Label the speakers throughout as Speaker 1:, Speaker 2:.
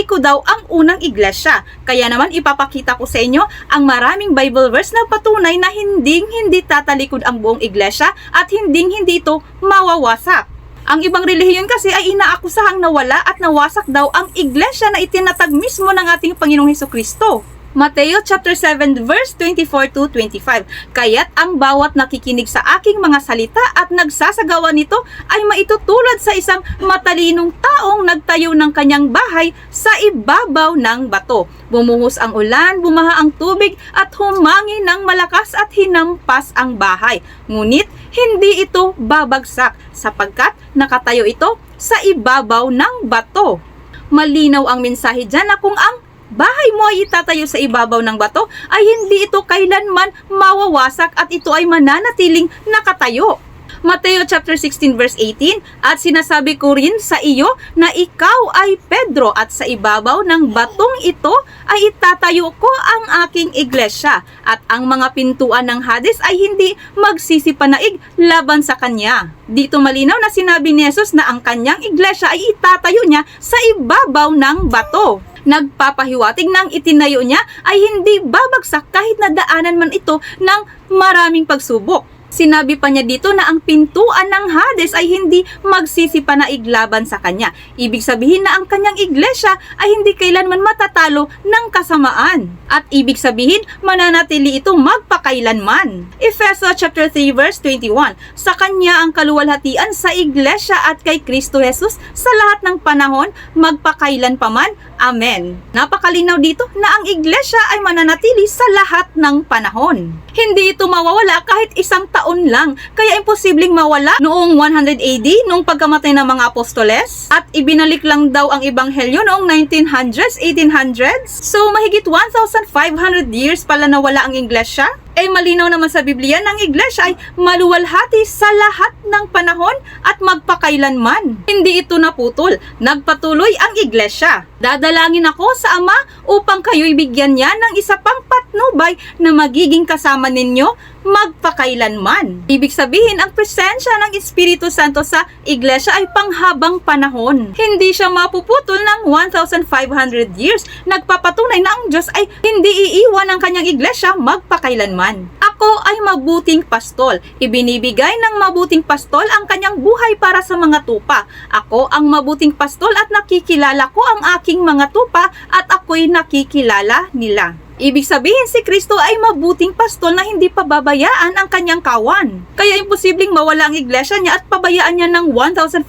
Speaker 1: Katoliko daw ang unang iglesia. Kaya naman ipapakita ko sa inyo ang maraming Bible verse na patunay na hinding hindi tatalikod ang buong iglesia at hinding hindi ito mawawasak. Ang ibang relihiyon kasi ay inaakusahang nawala at nawasak daw ang iglesia na itinatag mismo ng ating Panginoong Heso Kristo. Mateo chapter 7 verse 24 to 25. Kaya't ang bawat nakikinig sa aking mga salita at nagsasagawa nito ay maitutulad sa isang matalinong taong nagtayo ng kanyang bahay sa ibabaw ng bato. Bumuhos ang ulan, bumaha ang tubig at humangi ng malakas at hinampas ang bahay. Ngunit hindi ito babagsak sapagkat nakatayo ito sa ibabaw ng bato. Malinaw ang mensahe dyan na kung ang bahay mo ay itatayo sa ibabaw ng bato, ay hindi ito kailanman mawawasak at ito ay mananatiling nakatayo. Mateo chapter 16 verse 18 At sinasabi ko rin sa iyo na ikaw ay Pedro at sa ibabaw ng batong ito ay itatayo ko ang aking iglesia at ang mga pintuan ng Hades ay hindi magsisipanaig laban sa kanya. Dito malinaw na sinabi ni Jesus na ang kanyang iglesia ay itatayo niya sa ibabaw ng bato nagpapahiwatig ng itinayo niya ay hindi babagsak kahit nadaanan man ito ng maraming pagsubok. Sinabi pa niya dito na ang pintuan ng Hades ay hindi magsisipanaig laban sa kanya. Ibig sabihin na ang kanyang iglesia ay hindi kailanman matatalo ng kasamaan. At ibig sabihin, mananatili ito magpakailanman. Efeso chapter 3 verse 21. Sa kanya ang kaluwalhatian sa iglesia at kay Kristo Jesus sa lahat ng panahon, magpakailan paman. Amen. Napakalinaw dito na ang iglesia ay mananatili sa lahat ng panahon. Hindi ito mawawala kahit isang taon lang, kaya imposibleng mawala noong 100 AD nung pagkamatay ng mga apostoles at ibinalik lang daw ang ebanghelyo noong 1900s, 1800s. So mahigit 1,500 years pala nawala ang iglesia. Eh malinaw naman sa Biblia ng iglesia ay maluwalhati sa lahat ng panahon at magpakailanman. Hindi ito naputol. Nagpatuloy ang iglesia. Dadalangin ako sa Ama upang kayo'y bigyan niya ng isa pang patnubay na magiging kasama ninyo magpakailanman. Ibig sabihin, ang presensya ng Espiritu Santo sa iglesia ay panghabang panahon. Hindi siya mapuputol ng 1,500 years. Nagpapatunay na ang Diyos ay hindi iiwan ang kanyang iglesia magpakailanman. Ako ay mabuting pastol. Ibinibigay ng mabuting pastol ang kanyang buhay para sa mga tupa. Ako ang mabuting pastol at nakikilala ko ang aking mga tupa at ako'y nakikilala nila. Ibig sabihin si Kristo ay mabuting pastol na hindi pababayaan ang kanyang kawan. Kaya imposibleng mawala ang iglesia niya at pabayaan niya ng 1,500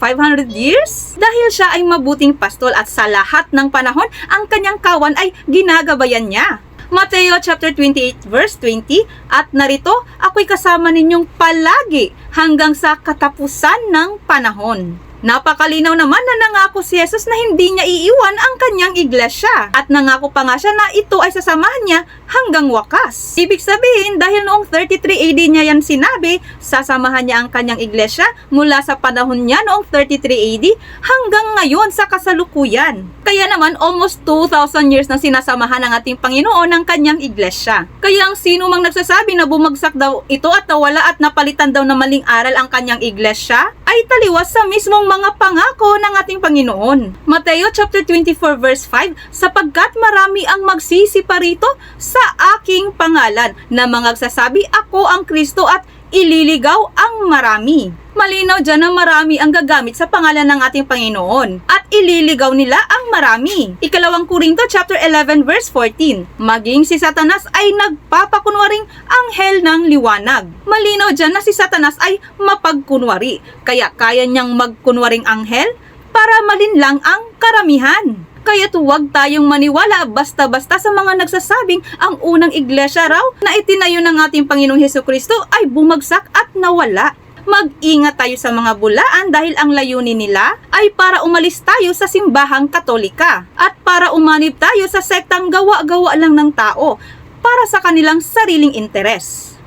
Speaker 1: years? Dahil siya ay mabuting pastol at sa lahat ng panahon, ang kanyang kawan ay ginagabayan niya. Mateo chapter 28 verse 20 At narito, ako'y kasama ninyong palagi hanggang sa katapusan ng panahon. Napakalinaw naman na nangako si Jesus na hindi niya iiwan ang kanyang iglesia. At nangako pa nga siya na ito ay sasamahan niya hanggang wakas. Ibig sabihin, dahil noong 33 AD niya yan sinabi, sasamahan niya ang kanyang iglesia mula sa panahon niya noong 33 AD hanggang ngayon sa kasalukuyan. Kaya naman, almost 2,000 years na sinasamahan ng ating Panginoon ang kanyang iglesia. Kaya ang sino mang nagsasabi na bumagsak daw ito at nawala at napalitan daw na maling aral ang kanyang iglesia, ay taliwas sa mismong mga pangako ng ating Panginoon. Mateo chapter 24 verse 5, sapagkat marami ang magsisipa rito sa aking pangalan na mga sasabi ako ang Kristo at ililigaw ang marami. Malinaw dyan na marami ang gagamit sa pangalan ng ating Panginoon at ililigaw nila ang marami. Ikalawang Korinto chapter 11 verse 14. Maging si Satanas ay nagpapakunwaring anghel ng liwanag. Malinaw dyan na si Satanas ay mapagkunwari. Kaya kaya niyang magkunwaring anghel para malinlang ang karamihan. Kaya't huwag tayong maniwala basta-basta sa mga nagsasabing ang unang iglesia raw na itinayo ng ating Panginoong Heso Kristo ay bumagsak at nawala. Mag-ingat tayo sa mga bulaan dahil ang layunin nila ay para umalis tayo sa simbahang katolika at para umanib tayo sa sektang gawa-gawa lang ng tao para sa kanilang sariling interes.